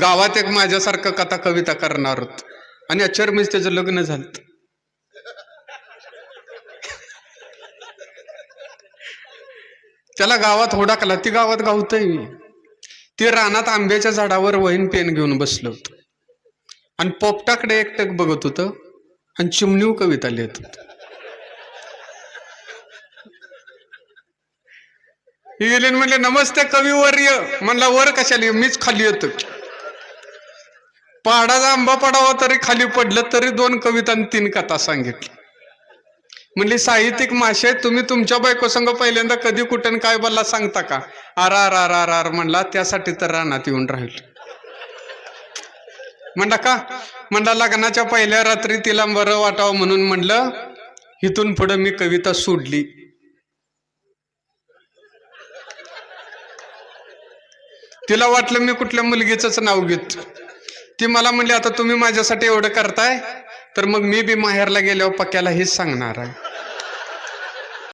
गावात एक माझ्यासारखं कथा कविता करणार होत. आणि अचरमीज त्याचं लग्न झालं. त्याला गावात होडाकला. ती गावात गावतय मी. ती रानात आंब्याच्या झाडावर वहीन पेन घेऊन बसलं होतं. आणि पोपटाकडे एकटक बघत होतं आणि चिमणीव कविता लिहित होत. ही म्हणले नमस्ते कवी वर्य म्हणला वर कशाला मीच खाली येतो पाडाचा आंबा पडावा तरी खाली पडलं तरी दोन कविता आणि तीन कथा सांगितली. म्हणली साहित्यिक माशे तुम्ही तुमच्या बायकोसंग पहिल्यांदा कधी कुठं काय बोलला सांगता का? R R R R R म्हणला त्यासाठी तर रानात येऊन राहील. म्हणला का? म्हणला लग्नाच्या पहिल्या रात्री तिला बरं वाटावं म्हणून म्हणलं इथून पुढं मी कविता सोडली. तिला वाटलं मी कुठल्या मुलगीच नाव घेतो ती मला म्हणली आता तुम्ही माझ्यासाठी एवढं करताय तर मग मी बी माहेरला गेल्यावर पक्क्याला हेच सांगणार आहे.